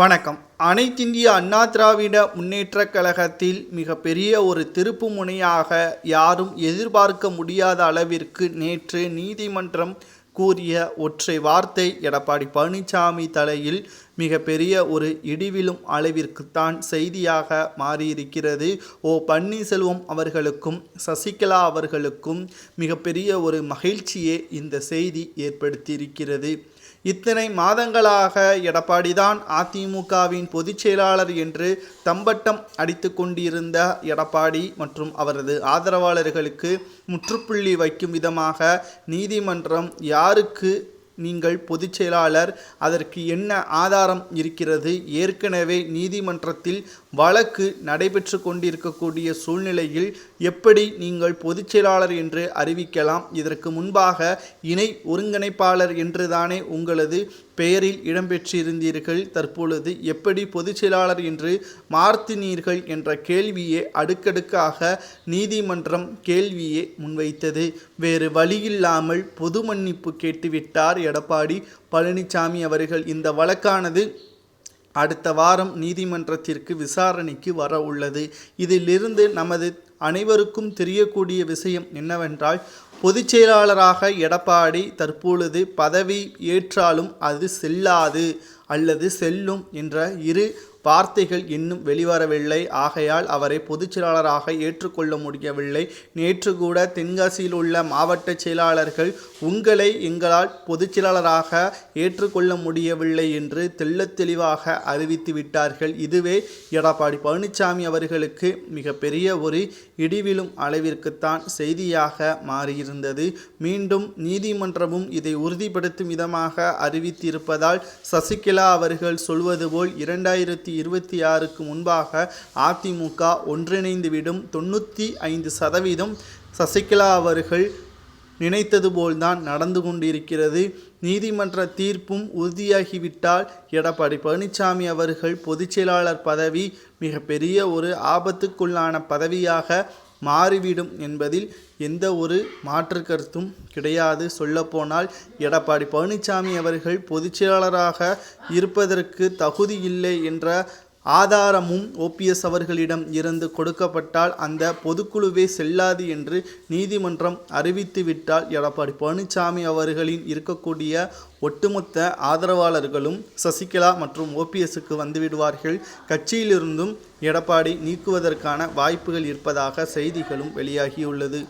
வணக்கம். அனைத்திந்திய அண்ணா திராவிட முன்னேற்றக் கழகத்தில் மிகப்பெரிய ஒரு திருப்பு முனையாக யாரும் எதிர்பார்க்க முடியாத அளவிற்கு நேற்று நீதிமன்றம் கூறிய ஒற்றை வார்த்தை எடப்பாடி பழனிசாமி தலையில் மிகப்பெரிய ஒரு இடிவிலும் அளவிற்குத்தான் செய்தியாக மாறியிருக்கிறது. ஓ பன்னீர்செல்வம் அவர்களுக்கும் சசிகலா அவர்களுக்கும் மிகப்பெரிய ஒரு மகிழ்ச்சியை இந்த செய்தி ஏற்படுத்தியிருக்கிறது. இத்தனை மாதங்களாக எடப்பாடிதான் அதிமுகவின் பொதுச் செயலாளர் என்று தம்பட்டம் அடித்து கொண்டிருந்த எடப்பாடி மற்றும் அவரது ஆதரவாளர்களுக்கு முற்றுப்புள்ளி வைக்கும் விதமாக நீதிமன்றம் யாருக்கு நீங்கள் பொதுச் செயலாளர் அதற்கு என்ன ஆதாரம் இருக்கிறது? ஏற்கனவே நீதிமன்றத்தில் வழக்கு நடைபெற்று கொண்டிருக்கக்கூடிய சூழ்நிலையில் எப்படி நீங்கள் பொதுச் செயலாளர் என்று அறிவிக்கலாம்? இதற்கு முன்பாக இணை ஒருங்கிணைப்பாளர் என்றுதானே உங்களது பெயரில் இடம்பெற்றிருந்தீர்கள் தற்பொழுது எப்படி பொதுச் செயலாளர் என்று மார்த்தினீர்கள் என்ற கேள்வியே அடுக்கடுக்காக நீதிமன்றம் கேள்வியே முன்வைத்தது. வேறு வழியில்லாமல் பொது மன்னிப்பு கேட்டுவிட்டார் எடப்பாடி பழனிசாமி அவர்கள். இந்த வழக்கானது அடுத்த வாரம் நீதிமன்றத்திற்கு விசாரணைக்கு வர உள்ளது. இதிலிருந்து நமது அனைவருக்கும் தெரியக்கூடிய விஷயம் என்னவென்றால் பொதுச் செயலாளராக எடப்பாடி தற்பொழுது பதவி ஏற்றாலும் அது செல்லாது அல்லது செல்லும் என்ற இரு வார்த்தைகள் இன்னும் வெளிவரவில்லை. ஆகையால் அவரை பொதுச்செயலாளராக ஏற்றுக்கொள்ள முடியவில்லை. நேற்று கூட தென்காசியில் உள்ள மாவட்ட செயலாளர்கள் உங்களை எங்களால் பொதுச்செயலாளராக ஏற்றுக்கொள்ள முடியவில்லை என்று தெள்ள தெளிவாக அறிவித்து விட்டார்கள். இதுவே எடப்பாடி பழனிசாமி அவர்களுக்கு மிகப்பெரிய ஒரு இடிவிலும் அளவிற்குத்தான் செய்தியாக மாறியிருந்தது. மீண்டும் நீதிமன்றமும் இதை உறுதிப்படுத்தும் விதமாக அறிவித்திருப்பதால் சசிகலா அவர்கள் சொல்வது போல் இரண்டாயிரத்தி இருபத்தி ஆறுக்கு முன்பாக அதிமுக ஒன்றிணைந்துவிடும் தொண்ணூற்றி ஐந்து சதவீதம் சசிகலா அவர்கள் நினைத்தது போல்தான் நடந்து கொண்டிருக்கிறது. நீதிமன்ற தீர்ப்பும் உறுதியாகிவிட்டால் எடப்பாடி பழனிசாமி அவர்கள் பொதுச் செயலாளர் பதவி மிகப்பெரிய ஒரு ஆபத்துக்குள்ளான பதவியாக மாறிவிடும் என்பதில் எந்த ஒரு மாற்று கருத்தும் கிடையாது. சொல்லப்போனால் எடப்பாடி பழனிசாமி அவர்கள் பொதுச்செயலாளராக இருப்பதற்கு தகுதி இல்லை என்ற ஆதாரமும் ஓபிஎஸ் அவர்களிடம் இருந்து கொடுக்கப்பட்டால் அந்த பொதுக்குழுவே செல்லாது என்று நீதிமன்றம் அறிவித்துவிட்டால் எடப்பாடி பழனிசாமி அவர்களின் இருக்கக்கூடிய ஒட்டுமொத்த ஆதரவாளர்களும் சசிகலா மற்றும் ஓபிஎஸ்க்கு வந்துவிடுவார்கள். கட்சியிலிருந்தும் எடப்பாடி நீக்குவதற்கான வாய்ப்புகள் இருப்பதாக செய்திகளும் வெளியாகியுள்ளது.